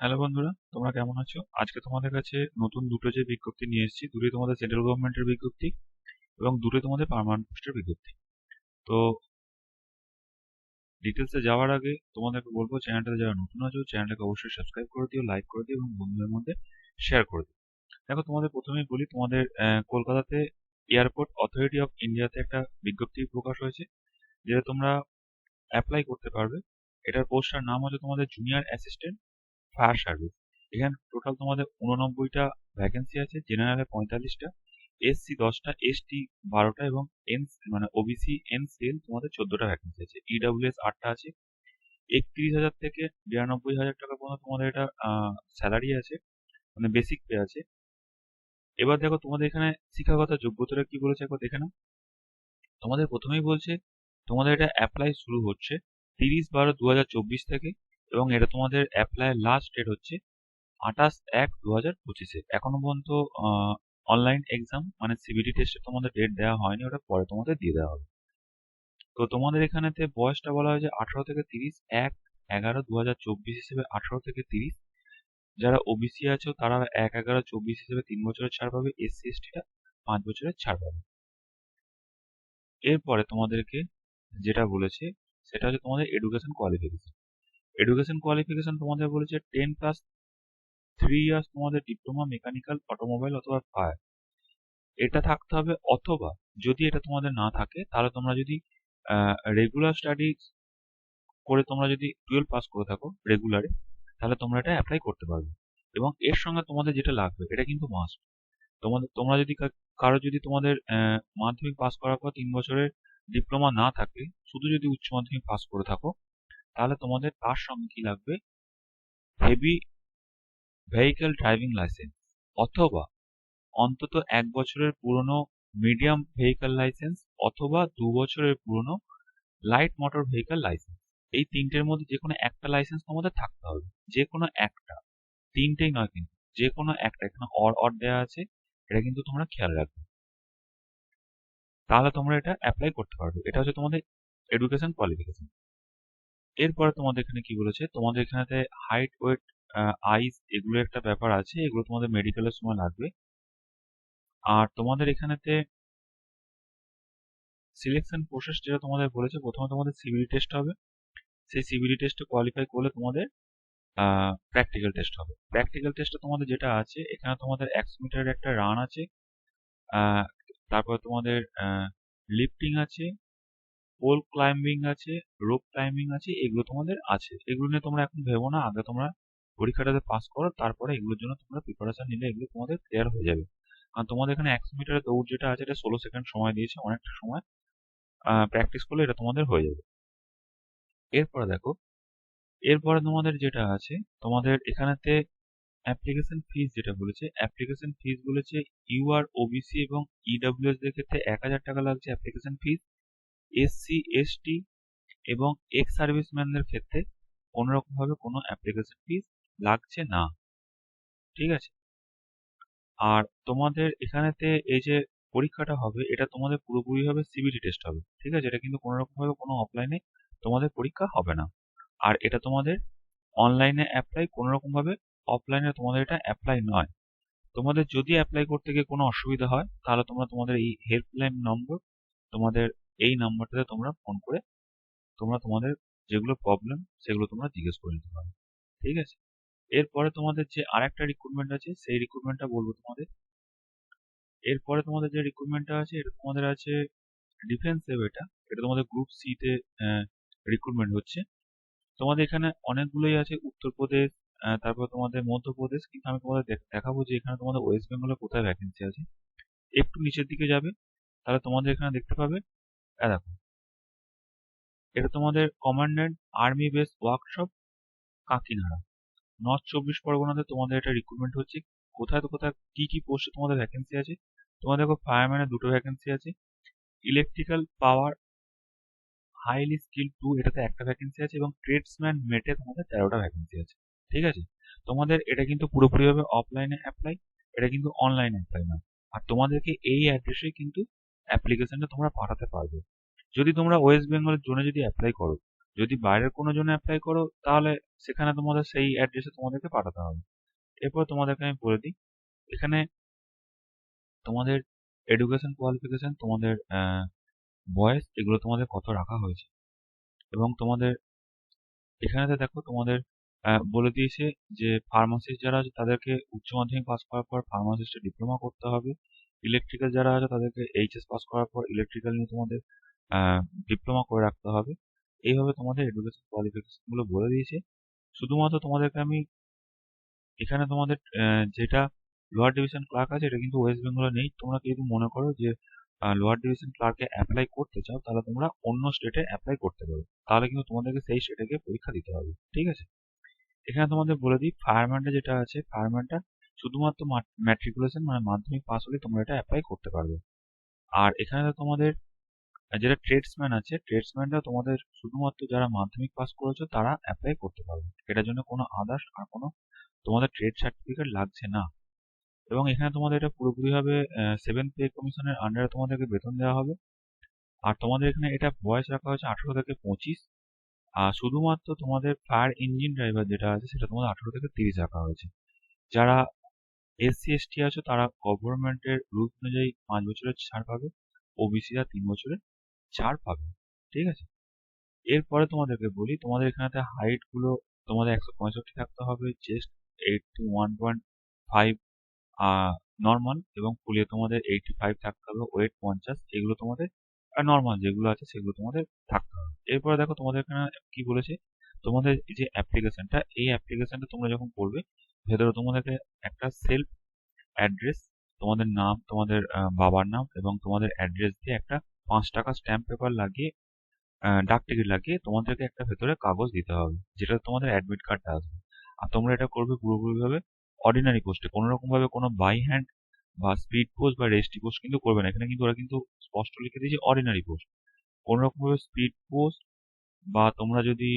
Hello বন্ধুরা, তোমরা কেমন আছো? আজকে তোমাদের কাছে নতুন দুটো যে বিজ্ঞপ্তি নিয়ে এসেছি দুটোই তোমাদের সেন্ট্রাল গভর্নমেন্টের বিজ্ঞপ্তি এবং দুটোই তোমাদের পার্মানেন্ট পোস্টের বিজ্ঞপ্তি। তো ডিটেলসে যাওয়ার আগে তোমাদেরকে বলব চ্যানেলটাতে যারা নতুন আছো চ্যানেলটাকে অবশ্যই সাবস্ক্রাইব করে দিও লাইক করে দিও এবং বন্ধুদের মধ্যে শেয়ার করে দিও। দেখো, তোমাদের প্রথমেই বলি, তোমাদের কলকাতাতে এয়ারপোর্ট অথরিটি অফ ইন্ডিয়াতে একটা বিজ্ঞপ্তি প্রকাশ হয়েছে, যেটা তোমরা অ্যাপ্লাই করতে পারবে। এটার পোস্টার নাম হচ্ছে তোমাদের জুনিয়র অ্যাসিস্ট্যান্ট ফায়ার সার্ভিস। এখানে টোটাল তোমাদের উননব্বইটা ভ্যাকেন্সি আছে জেনারেলে পঁয়তাল্লিশটা এসসি দশটা এসটি বারোটা এবং এন মানে ওবিসি সিএল তোমাদের চোদ্দটা ভ্যাকেন্সি আছে। ইডাব্লিউএস আটটা আছে। একত্রিশ হাজার থেকে বিরানব্বই হাজার টাকা পর্যন্ত তোমাদের এটা স্যালারি আছে মানে বেসিক পে আছে। এবার দেখো তোমাদের এখানে শিক্ষাগত যোগ্যতাটা কি বলেছে একবার দেখে নাও। তোমাদের প্রথমেই বলছে, তোমাদের এটা অ্যাপ্লাই শুরু হচ্ছে তিরিশ বারো দু থেকে এবং এটা তোমাদের অ্যাপ্লাই লাস্ট ডেট হচ্ছে আঠাশ এক দু হাজার পঁচিশে। এখনও পর্যন্ত অনলাইন এক্সাম মানে সিবিটি টেস্টে তোমাদের ডেট দেওয়া হয়নি, ওটা পরে তোমাদের দিয়ে দেওয়া হবে। তো তোমাদের এখানেতে বয়সটা বলা হয়েছে আঠারো থেকে তিরিশ, এক এগারো দু হাজার চব্বিশ হিসেবে আঠারো থেকে তিরিশ। যারা ওবিসি আছে, তারা এক এগারো চব্বিশ হিসেবে তিন বছরের ছাড় পাবে এসসি এসটিটা পাঁচ বছরের ছাড় পাবে। এরপরে তোমাদেরকে যেটা বলেছে, সেটা হচ্ছে তোমাদের এডুকেশন কোয়ালিফিকেশন এডুকেশন কোয়ালিফিকেশন তোমাদের বলেছে টেন প্লাস থ্রি ইয়ার্স তোমাদের ডিপ্লোমা মেকানিক্যাল অটোমোবাইল অথবা ফায়ার এটা থাকতে হবে অথবা যদি এটা তোমাদের না থাকে, তাহলে তোমরা যদি রেগুলার স্টাডি করে তোমরা যদি টুয়েলভ পাস করে থাকো রেগুলারে তাহলে তোমরা এটা অ্যাপ্লাই করতে পারবে। এবং এর সঙ্গে তোমাদের যেটা লাগবে, এটা কিন্তু মাস্ট তোমাদের, তোমরা যদি কারও যদি তোমাদের মাধ্যমিক পাস করার পর তিন বছরের ডিপ্লোমা না থাকে, শুধু যদি উচ্চ মাধ্যমিক পাস করে থাকো তাহলে তোমাদের তার সঙ্গে কি লাগবে? হেভি ভেহিক্যাল ড্রাইভিং লাইসেন্স অথবা অন্তত এক বছরের পুরনো মিডিয়াম ভেহিক্যাল লাইসেন্স অথবা দু বছরের পুরনো লাইট মোটর ভেহিক্যাল লাইসেন্স এই তিনটের মধ্যে যে কোনো একটা লাইসেন্স তোমাদের থাকতে হবে যে কোনো একটা। তিনটেই নয় কিন্তু যে কোনো একটা, এখানে অর অর দেওয়া আছে, এটা কিন্তু তোমরা খেয়াল রাখবে। তাহলে তোমরা এটা অ্যাপ্লাই করতে পারবে। এটা হচ্ছে তোমাদের এডুকেশন কোয়ালিফিকেশন এরপরে তোমাদের এখানে কি বলেছে? তোমাদের এখানেতে হাইট ওয়েট আইস এগুলো একটা ব্যাপার আছে, এগুলো তোমাদের মেডিকেলের সময় লাগবে। আর তোমাদের এখানেতে সিলেকশন প্রসেস যেটা তোমাদের বলেছে, প্রথমে তোমাদের সিবিডি টেস্ট হবে। সেই সিবিডি টেস্টে কোয়ালিফাই করলে তোমাদের প্র্যাকটিক্যাল টেস্ট হবে। প্র্যাকটিক্যাল টেস্টে তোমাদের যেটা আছে, এখানে তোমাদের একশো মিটারের একটা রান আছে তারপরে তোমাদের লিফটিং আছে পোল ক্লাইম্বিং আছে রোপ ক্লাইম্বিং আছে, এগুলো তোমাদের আছে। এগুলো নিয়ে তোমরা এখন ভেবো না, আগে তোমরা পরীক্ষাটাতে পাস করো, তারপরে এগুলোর জন্য তোমরা প্রিপারেশন নিলে এগুলো তোমাদের ক্লিয়ার হয়ে যাবে। কারণ তোমাদের এখানে একশো মিটারের দৌড় যেটা আছে, এটা ষোলো সেকেন্ড সময় দিয়েছে, অনেকটা সময় প্র্যাকটিস করলে এটা তোমাদের হয়ে যাবে। এরপরে দেখো, এরপরে তোমাদের যেটা আছে, তোমাদের এখানেতে অ্যাপ্লিকেশন ফিস যেটা বলেছে অ্যাপ্লিকেশন ফিস বলেছে ইউআর ওবিসি এবং ইডাব্লিউএস দের ক্ষেত্রে এক হাজার টাকা লাগছে অ্যাপ্লিকেশন ফিস এসসি এসটি এবং এক্স সার্ভিসম্যানদের ক্ষেত্রে কোনো রকমভাবে কোনো অ্যাপ্লিকেশন ফিস লাগছে না। ঠিক আছে? আর তোমাদের এখানেতে এই যে পরীক্ষাটা হবে, এটা তোমাদের পুরোপুরি হবে সিবিটি টেস্ট হবে। ঠিক আছে? এটা কিন্তু কোনো রকমভাবে কোনো অফলাইনে তোমাদের পরীক্ষা হবে না। আর এটা তোমাদের অনলাইনে অ্যাপ্লাই কোনো রকমভাবে অফলাইনে তোমাদের এটা অ্যাপ্লাই নয়। তোমাদের যদি অ্যাপ্লাই করতে গিয়ে কোনো অসুবিধা হয়, তাহলে তোমরা তোমাদের এই হেল্পলাইন নম্বর তোমাদের এই নাম্বারটাতে তোমরা ফোন করে তোমরা তোমাদের যেগুলো প্রবলেম সেগুলো তোমরা জিজ্ঞেস করে নিতে পারো। ঠিক আছে? এরপরে তোমাদের যে আর একটা রিক্রুটমেন্ট আছে, সেই রিক্রুটমেন্টটা বলব তোমাদের। এরপরে তোমাদের যে রিক্রুটমেন্টটা আছে, এটা তোমাদের আছে ডিফেন্স সেভ এটা। এটা তোমাদের গ্রুপ সিতে রিক্রুটমেন্ট হচ্ছে। তোমাদের এখানে অনেকগুলোই আছে, উত্তরপ্রদেশ তারপর তোমাদের মধ্যপ্রদেশ, কিন্তু আমি তোমাদের দেখাবো যে এখানে তোমাদের ওয়েস্ট বেঙ্গলে কোথায় ভ্যাকেন্সি আছে। একটু নিচের দিকে যাবে, তাহলে তোমাদের এখানে দেখতে পাবে দেখো। এটা তোমাদের commandant army base workshop Kakinara. North চব্বিশ পরগনাতে তোমাদের এটা রিক্রুটমেন্ট হচ্ছে, কোথায় তো কোথায়, কি কি পোস্টে তোমাদের ভ্যাকেন্সি আছে। তোমাদের দেখো ফায়ারম্যানের দুটো ভ্যাকেন্সি আছে। Electrical power highly skill two এটাতে একটা ভ্যাকেন্সি আছে এবং ট্রেডসম্যান মেটে তোমাদের তেরোটা ভ্যাকেন্সি আছে। ঠিক আছে? তোমাদের এটা কিন্তু পুরোপুরিভাবে অফলাইনে অ্যাপ্লাই এটা কিন্তু অনলাইনে অ্যাপ্লাই না। আর তোমাদেরকে এই অ্যাড্রেসে কিন্তু অ্যাপ্লিকেশনটা তোমরা পাঠাতে পারবে। যদি তোমরা ওয়েস্ট বেঙ্গলের জোনে যদি অ্যাপ্লাই করো, যদি বাইরের কোনো জন্য অ্যাপ্লাই করো, তাহলে সেখানে তোমাদের সেই অ্যাড্রেসে তোমাদেরকে পাঠাতে হবে। এরপর তোমাদেরকে আমি বলে দিই, এখানে তোমাদের এডুকেশন কোয়ালিফিকেশন তোমাদের বয়স, এগুলো তোমাদের কত রাখা হয়েছে। এবং তোমাদের, এখানেতে দেখো তোমাদের বলে দিয়েছে যে ফার্মাসিস্ট যারা তাদেরকে উচ্চ মাধ্যমিক পাস করার পর ফার্মাসিস্টে ডিপ্লোমা করতে হবে। ইলেকট্রিক্যাল যারা আছে তাদেরকে এইচএস পাস করার পর ইলেকট্রিক্যাল নিয়ে তোমাদের ডিপ্লোমা করে রাখতে হবে। এইভাবে তোমাদের এডুকেশন কোয়ালিফিকেশনগুলো বলে দিয়েছে। শুধুমাত্র তোমাদেরকে আমি এখানে তোমাদের যেটা লোয়ার ডিভিশন ক্লার্ক আছে, এটা কিন্তু ওয়েস্ট বেঙ্গলে নেই। তোমরা যদি মনে করো যে লোয়ার ডিভিশন ক্লার্কে অ্যাপ্লাই করতে চাও, তাহলে তোমরা অন্য স্টেটে অ্যাপ্লাই করতে পারো। তাহলে কিন্তু তোমাদেরকে সেই স্টেটে গিয়ে পরীক্ষা দিতে হবে। ঠিক আছে? এখানে তোমাদের বলে দিই ফায়ারম্যানটা যেটা আছে ফায়ারম্যানটা শুধুমাত্র ম্যাট্রিকুলেশন মানে মাধ্যমিক পাস হলে তোমরা এটা অ্যাপ্লাই করতে পারবে। আর এখানে তোমাদের, যেটা ট্রেডসম্যান আছে ট্রেডসম্যানটা তোমাদের শুধুমাত্র যারা মাধ্যমিক পাস করেছ, তারা অ্যাপ্লাই করতে পারবে। এটার জন্য কোনো আদার্স আর কোনো তোমাদের ট্রেড সার্টিফিকেট লাগছে না। এবং এখানে তোমাদের এটা পুরোপুরিভাবে সেভেন পে কমিশনের আন্ডারে তোমাদেরকে বেতন দেওয়া হবে। আর তোমাদের এখানে এটা বয়স রাখা হয়েছে আঠেরো থেকে পঁচিশ। আর শুধুমাত্র তোমাদের ফায়ার ইঞ্জিন ড্রাইভার যেটা আছে, সেটা তোমাদের আঠেরো থেকে তিরিশ রাখা হয়েছে। যারা এসসি এসটি আছো, তারা গভর্নমেন্টের রুলস অনুযায়ী পাঁচ বছরের ছাড় পাবে ওবিসিরা তিন বছরের ছাড় পাবে, ঠিক আছে? এরপরে তোমাদেরকে বলি, তোমাদের এখানেতে হাইটগুলো তোমাদের একশো পঁয়ষট্টি থাকতে হবে chest eighty one point five normal এবং ফুলিয়ে তোমাদের এইটটি ফাইভ থাকতে হবে ওয়েট পঞ্চাশ, এগুলো তোমাদের নর্মাল যেগুলো আছে সেগুলো তোমাদের থাকতে হবে। এরপরে দেখো তোমাদের এখানে কি বলেছে? তোমাদের যে অ্যাপ্লিকেশনটা এই অ্যাপ্লিকেশনটা তোমরা যখন করবে, ভেতরে তোমাদেরকে একটা সেলফ অ্যাড্রেস তোমাদের নাম, তোমাদের বাবার নাম এবং তোমাদের অ্যাড্রেস দিয়ে একটা পাঁচ টাকা স্ট্যাম্প পেপার লাগিয়ে ডাক টিকিট লাগিয়ে তোমাদেরকে একটা ভেতরে কাগজ দিতে হবে, যেটা তোমাদের অ্যাডমিট কার্ডটা আসবে। আর তোমরা এটা করবে পুরোপুরিভাবে অর্ডিনারি পোস্টে কোনো রকম ভাবে কোনো বাই হ্যান্ড বা স্পিড পোস্ট বা রেজিস্ট্রি পোস্ট কিন্তু করবে না। এখানে কিন্তু ওরা কিন্তু স্পষ্ট লিখে দিয়েছে অর্ডিনারি পোস্ট কোনো রকম ভাবে স্পিড পোস্ট বা তোমরা যদি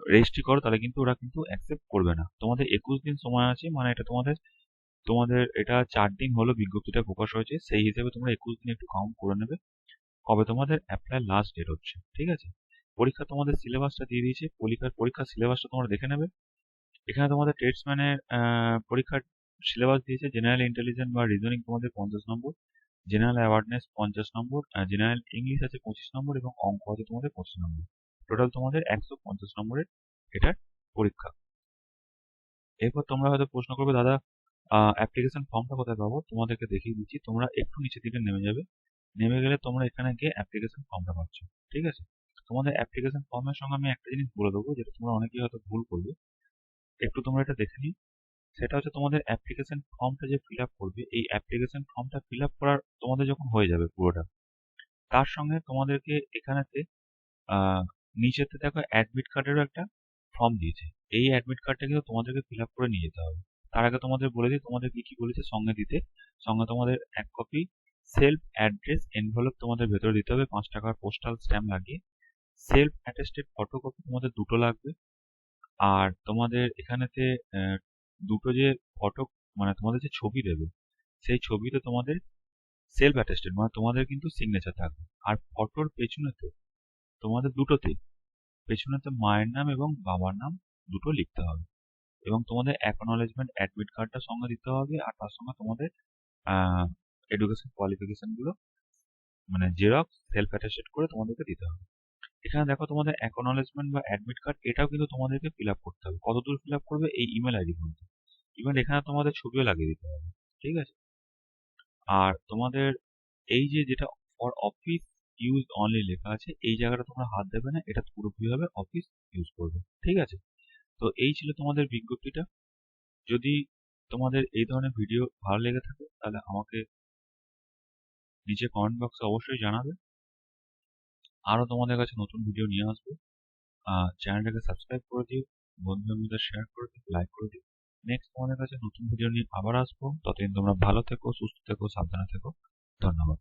রেজিস্ট্রি করো, তাহলে কিন্তু ওরা কিন্তু অ্যাকসেপ্ট করবে না। তোমাদের একুশ দিন সময় আছে মানে এটা তোমাদের তোমাদের এটা চার দিন হলো বিজ্ঞপ্তিটা প্রকাশ হয়েছে, সেই হিসেবে তোমরা একুশ দিন একটু কাউন্ট করে নেবে। কবে তোমাদের অ্যাপ্লাই লাস্ট ডেট হচ্ছে, ঠিক আছে? পরীক্ষা তোমাদের সিলেবাসটা দিয়ে দিয়েছে, পরীক্ষার পরীক্ষার সিলেবাসটা তোমরা দেখে নেবে। এখানে তোমাদের ট্রেডসম্যানের পরীক্ষার সিলেবাস দিয়েছে জেনারেল ইন্টেলিজেন্স বা রিজনিং তোমাদের পঞ্চাশ নম্বর। জেনারেল অ্যাওয়ারনেস পঞ্চাশ নম্বর জেনারেল ইংলিশ আছে পঁচিশ নম্বর এবং অঙ্ক আছে তোমাদের পঁচিশ নম্বর। টোটাল তোমাদের একশো পঞ্চাশ নম্বরের এটার পরীক্ষা। এরপর তোমরা হয়তো প্রশ্ন করবে, দাদা অ্যাপ্লিকেশন ফর্মটা কোথায় পাবো? তোমাদেরকে দেখিয়ে দিচ্ছি, তোমরা একটু নিচে দিকে নেমে যাবে। নেমে গেলে তোমরা এখানে গিয়ে অ্যাপ্লিকেশন ফর্মটা পাচ্ছ, ঠিক আছে? তোমাদের অ্যাপ্লিকেশন ফর্মের সঙ্গে আমি একটা জিনিস বলে দেবো, যেটা তোমরা অনেকেই হয়তো ভুল করবে। একটু তোমরা এটা দেখে নিই। সেটা হচ্ছে তোমাদের অ্যাপ্লিকেশন ফর্মটা যে ফিল আপ করবে, এই অ্যাপ্লিকেশন ফর্মটা ফিল আপ করার তোমাদের যখন হয়ে যাবে পুরোটা, তার সঙ্গে তোমাদেরকে এখানেতে নিচেতে দেখো অ্যাডমিট কার্ডেরও একটা ফর্ম দিয়েছে। এই অ্যাডমিট কার্ডটা কিন্তু তোমাদেরকে ফিল আপ করে নিয়ে যেতে হবে। তার আগে তোমাদের বলে দিই, তোমাদের কি কি বলেছে সঙ্গে দিতে। সঙ্গে তোমাদের এক কপি সেলফ অ্যাড্রেস এনভেলপ তোমাদের ভেতরে দিতে হবে, পাঁচ টাকার পোস্টাল স্ট্যাম্প লাগিয়ে। সেলফ অ্যাটেস্টেড ফটোকপি তোমাদের দুটো লাগবে। আর তোমাদের এখানেতে দুটো যে ফটো মানে তোমাদের যে ছবি দেবে, সেই ছবিতে তোমাদের সেলফ অ্যাটেস্টেড মানে তোমাদের কিন্তু সিগনেচার থাকবে। আর ফটোর পেছনেতে তোমাদের দুটোতে পেছনেতে মায়ের নাম এবং বাবার নাম দুটো লিখতে হবে। এবং তোমাদের অ্যাকনোলেজমেন্ট অ্যাডমিট কার্ডটা সঙ্গে দিতে হবে, আর তার সঙ্গে তোমাদের এডুকেশন কোয়ালিফিকেশনগুলো মানে জেরক্স সেলফ অ্যাটেস্টেড করে তোমাদেরকে দিতে হবে। এখানে দেখো তোমাদের অ্যাকনোলেজমেন্ট বা অ্যাডমিট কার্ড এটাও কিন্তু তোমাদেরকে ফিল আপ করতে হবে। কতদূর ফিল আপ করবে? এই ইমেল আইডি মধ্যে ইভেন এখানে তোমাদের ছবিও লাগিয়ে দিতে হবে, ঠিক আছে? আর তোমাদের এই যে যেটা ফর অফিস ইউজ অনলি লেখা আছে, এই জায়গাটা তোমরা হাত দেবে না, এটা পুরোপুরিভাবে অফিস ইউজ করবে, ঠিক আছে? তো এই ছিল তোমাদের বিজ্ঞপ্তিটা। যদি তোমাদের এই ধরনের ভিডিও ভালো লেগে থাকে, তাহলে আমাকে নিচে কমেন্ট বক্সে অবশ্যই জানাবে। আরও তোমাদের কাছে নতুন ভিডিও নিয়ে আসব। চ্যানেলটাকে সাবস্ক্রাইব করে দিও, বন্ধুদের মধ্যে শেয়ার করে দিও লাইক করে দিও। নেক্সট তোমাদের কাছে নতুন ভিডিও নিয়ে আবার আসব। ততদিন তোমরা ভালো থেকো, সুস্থ থেকো, সাবধানে থেকো। ধন্যবাদ।